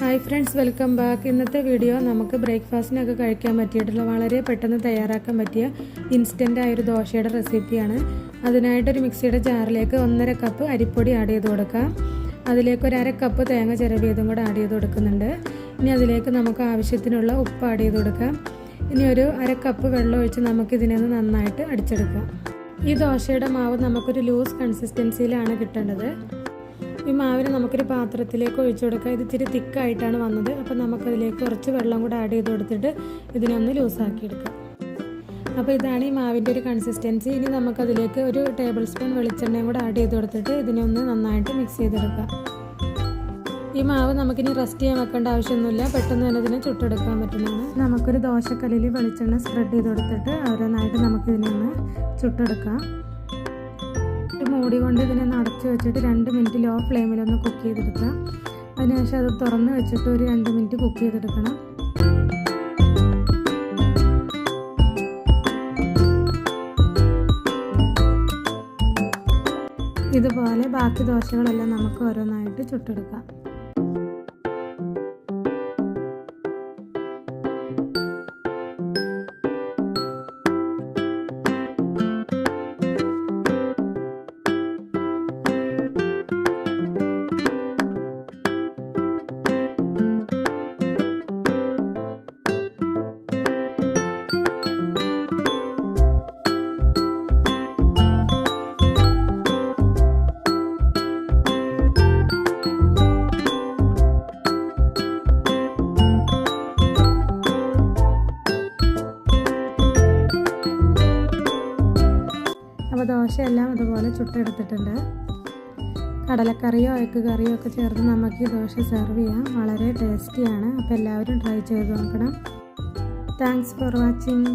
Hi friends welcome back ഇന്നത്തെ video നമുക്ക് ബ്രേക്ക്ഫാസ്റ്റിനൊക്കെ കഴിക്കാൻ പറ്റിയിട്ടുള്ള വളരെ പെട്ടെന്ന് തയ്യാറാക്കാൻ പറ്റിയ ഇൻസ്റ്റന്റ് ആയ ഒരു ദോശയുടെ റെസിപ്പിയാണ് അതിനായിട്ടൊരു മിക്സിയുടെ ജാറിലേക്ക് ഒന്നര കപ്പ് അരിപ്പൊടി ആഡ് ചെയ്ത് കൊടുക്കാം. അതിലേക്ക് ഒരു അര കപ്പ് തേങ്ങ ചിരവിയതും കൂടെ ആഡ് ചെയ്ത് കൊടുക്കുന്നുണ്ട്. ഇനി അതിലേക്ക് നമുക്ക് ആവശ്യത്തിനുള്ള ഉപ്പ് ആഡ് ചെയ്ത് കൊടുക്കാം. ഇനി ഒരു അര കപ്പ് വെള്ളം ഒഴിച്ച് നമുക്കിതിനെ നന്നായിട്ട് അടിച്ചെടുക്കാം. ഈ ദോശയുടെ മാവ് നമുക്കൊരു ലൂസ് കൺസിസ്റ്റൻസിയിലാണ് കിട്ടേണ്ടത്. ഈ മാവിന് നമുക്കൊരു പാത്രത്തിലേക്ക് ഒഴിച്ചു കൊടുക്കാം. ഇത് ഇച്ചിരി തിക്കായിട്ടാണ് വന്നത്. അപ്പോൾ നമുക്കതിലേക്ക് കുറച്ച് വെള്ളം കൂടെ ആഡ് ചെയ്ത് കൊടുത്തിട്ട് ഇതിനൊന്ന് ലൂസാക്കി എടുക്കാം. അപ്പോൾ ഇതാണ് ഈ മാവിന്റെ ഒരു കൺസിസ്റ്റൻസി ഇനി നമുക്കതിലേക്ക് ഒരു ടേബിൾ സ്പൂൺ വെളിച്ചെണ്ണയും കൂടെ ആഡ് ചെയ്ത് കൊടുത്തിട്ട് ഇതിനൊന്ന് നന്നായിട്ട് മിക്സ് ചെയ്തെടുക്കാം. ഈ മാവ് നമുക്കിനി റെസ്റ്റ് ചെയ്യാൻ വെക്കേണ്ട ആവശ്യമൊന്നുമില്ല. പെട്ടെന്ന് തന്നെ ഇതിനെ ചുട്ടെടുക്കാൻ പറ്റുന്നതാണ്. നമുക്കൊരു ദോശക്കല്ലിൽ വെളിച്ചെണ്ണ സ്പ്രെഡ് ചെയ്ത് കൊടുത്തിട്ട് ഓരോന്നായിട്ട് നമുക്കിതിനൊന്ന് ചുട്ടെടുക്കാം. മൂടി കൊണ്ട് ഇതിനെ നടച്ച് വെച്ചിട്ട് രണ്ട് മിനിറ്റ് ലോ ഫ്ലെയിമിലൊന്ന് കുക്ക് ചെയ്തെടുക്കാം അതിനുശേഷം അത് തുറന്ന് വെച്ചിട്ട് ഒരു രണ്ട് മിനിറ്റ് കുക്ക് ചെയ്തെടുക്കണം. ഇതുപോലെ ബാക്കി ദോശകളെല്ലാം നമുക്ക് ഓരോന്നായിട്ട് ചുട്ടെടുക്കാം. അപ്പോൾ എല്ലാം അതുപോലെ ചുട്ടെടുത്തിട്ടുണ്ട്. കടലക്കറിയോ എഗ്ഗ് കറിയോ ഒക്കെ ചേർത്ത് നമുക്ക് ഈ ദോശ സെർവ് ചെയ്യാം. വളരെ ടേസ്റ്റിയാണ് അപ്പോൾ എല്ലാവരും ട്രൈ ചെയ്ത് നോക്കണം. Thanks for watching